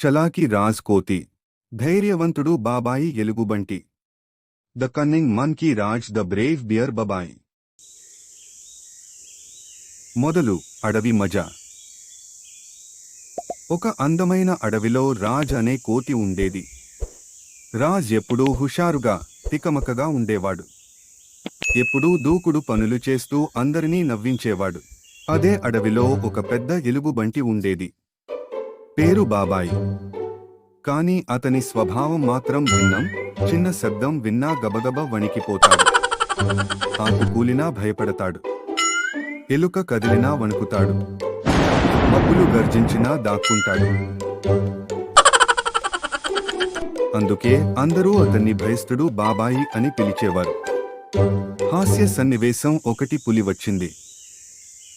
చలాకి రాజ్ కోతి ధైర్యవంతుడు బాబాయి ఎలుగుబంటి. ద కన్నింగ్ మన్ కీ రాజ్ ద బ్రేవ్ బియర్ బాబాయి. మొదలు అడవి మజా. ఒక అందమైన అడవిలో రాజ్ అనే కోతి ఉండేది. రాజ్ ఎప్పుడూ హుషారుగా తికమకగా ఉండేవాడు. ఎప్పుడూ దూకుడు పనులు చేస్తూ అందరినీ నవ్వించేవాడు. అదే అడవిలో ఒక పెద్ద ఎలుగుబంటి ఉండేది. పేరు బాబాయి. కాని అతని స్వభావం మాత్రం భిన్నం చిన్న శబ్దం విన్నా గబగబ వణికిపోతాడు. తాకు కూలినా భయపడతాడు. ఎలుక కదిలినా వణుకుతాడు. మబ్బులు గర్జించినా దాక్కుంటాడు. అందుకే అందరూ అతన్ని భయస్థుడు బాబాయి అని పిలిచేవారు. హాస్య సన్నివేశం ఒకటి పులి వచ్చింది.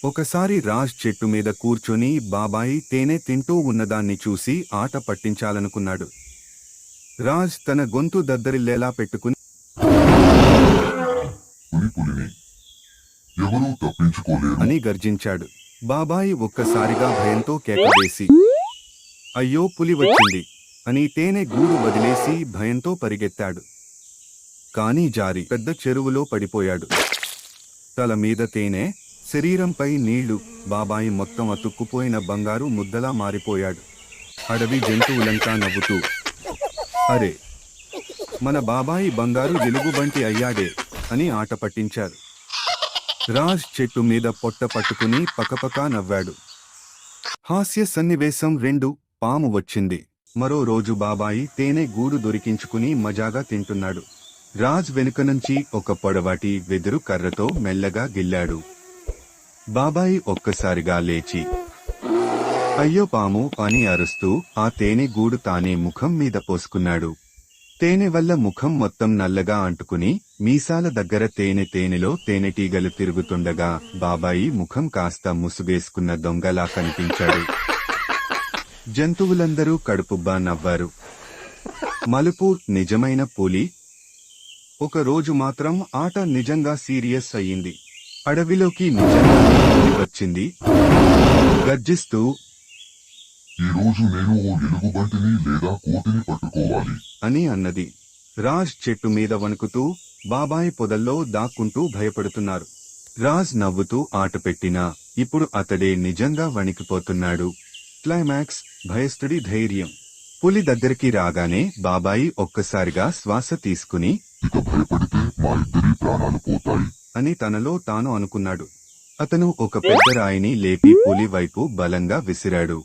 ఒకసారి రాజ్ చెట్టు మీద కూర్చొని బాబాయి తేనె తింటూ ఉన్నదాన్ని చూసి ఆట పట్టించాలనుకున్నాడు. రాజ్ తన గొంతు దద్దరిల్లేలా పెట్టుకుని అని గర్జించాడు. బాబాయి ఒక్కసారిగా భయంతో కేకవేసి అయ్యో పులి వచ్చింది అని తేనె గూడు వదిలేసి భయంతో పరిగెత్తాడు. కానీ జారి పెద్ద చెరువులో పడిపోయాడు. తల మీద తేనె శరీరంపై నీళ్ళు బాబాయి మొత్తం అతుక్కుపోయిన బంగారు ముద్దలా మారిపోయాడు. అడవి జంతువులంతా నవ్వుతూ అరే మన బాబాయి బంగారు వెలుగుబంటి అయ్యాడే అని ఆట పట్టించారు. రాజ్ చెట్టు మీద పొట్ట పట్టుకుని పకపకా నవ్వాడు. హాస్య సన్నివేశం రెండు పాము వచ్చింది. మరో రోజు బాబాయి తేనె గూడు దొరికించుకుని మజాగా తింటున్నాడు. రాజ్ వెనుక నుంచి ఒక పొడవాటి వెదురు కర్రతో మెల్లగా గిల్లాడు. బాబాయి ఒక్కసారిగా లేచి అయ్యో పాము అని అరుస్తూ ఆ తేనె గూడు తానే ముఖం మీద పోసుకున్నాడు. తేనె వల్ల ముఖం మొత్తం నల్లగా అంటుకుని మీసాల దగ్గర తేనె తేనెలో తేనెటీగలు తిరుగుతుండగా బాబాయి ముఖం కాస్త ముసుగేసుకున్న దొంగలా కనిపించాడు. జంతువులందరూ కడుపుబ్బా నవ్వారు. మలుపు నిజమైన పులి ఒక రోజు మాత్రం ఆట నిజంగా సీరియస్ అయ్యింది. అడవిలోకి నిజంగా వచ్చింది. గర్జిస్తూ ఈ రోజు నేను ఓ ఎలుగుబంటిని లేదా కోతిని పట్టుకోవాలి అని అన్నది. రాజ్ చెట్టు మీద వణుకుతూ బాబాయ్ పొదల్లో దాక్కుంటూ భయపడుతున్నారు. రాజ్ నవ్వుతూ ఆట పెట్టినా ఇప్పుడు అతడే నిజంగా వణికిపోతున్నాడు. క్లైమాక్స్ భయస్థుడి ధైర్యం. పులి దగ్గరికి రాగానే బాబాయి ఒక్కసారిగా శ్వాస తీసుకుని ఇక భయపడితే మా ఇద్దరి ప్రాణాలు పోతాయి. అని తనలో తాను అనుకున్నాడు. అతను ఒక పెద్ద రాయిని లేపి పులి వైపు బలంగా విసిరాడు.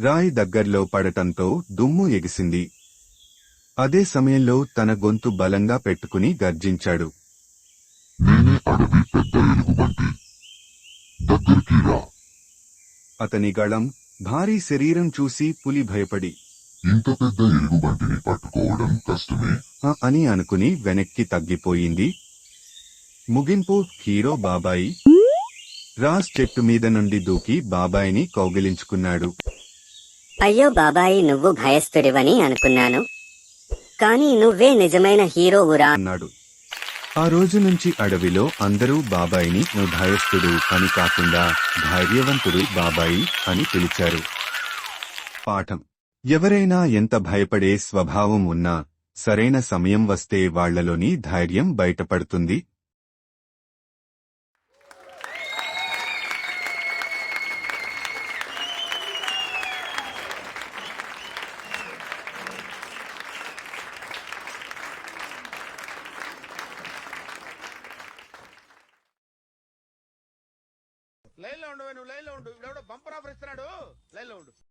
రాయి దగ్గర్లో పడటంతో దుమ్ము ఎగిసింది. అదే సమయంలో తన గొంతు బలంగా పెట్టుకుని గర్జించాడు. నేనే అడవి పెద్ద ఎలుగుబంటి. దగ్గరికి రా. అతని గళం భారీ శరీరం చూసి పులి భయపడి ఇంత పెద్ద ఎలుగుబంటిని పట్టుకోవడం కష్టమే. "ఆ" అని అనుకుని వెనక్కి తగ్గిపోయింది. ముగింపు హీరో బాబాయి. రాజ్ చెట్టు మీద నుండి దూకి బాబాయిని కౌగిలించుకున్నాడు. అయ్యో బాబాయి నువ్వు భయస్థుడివని అనుకున్నాను. కానీ నువ్వే నిజమైన హీరోవురా అన్నాడు. ఆ రోజు నుంచి అడవిలో అందరూ బాబాయిని భయస్థుడు అని కాకుండా ధైర్యవంతుడు బాబాయి అని పిలిచారు. పాఠం. ఎవరైనా ఎంత భయపడే స్వభావం ఉన్నా సరైన సమయం వస్తే వాళ్ళలోని ధైర్యం బయటపడుతుంది. లైన్లో ఉండు నువ్వు లైన్లో ఉండు. ఇవిడెవడో బంపర్ ఆఫర్ ఇస్తున్నాడు. లైన్లో ఉండు.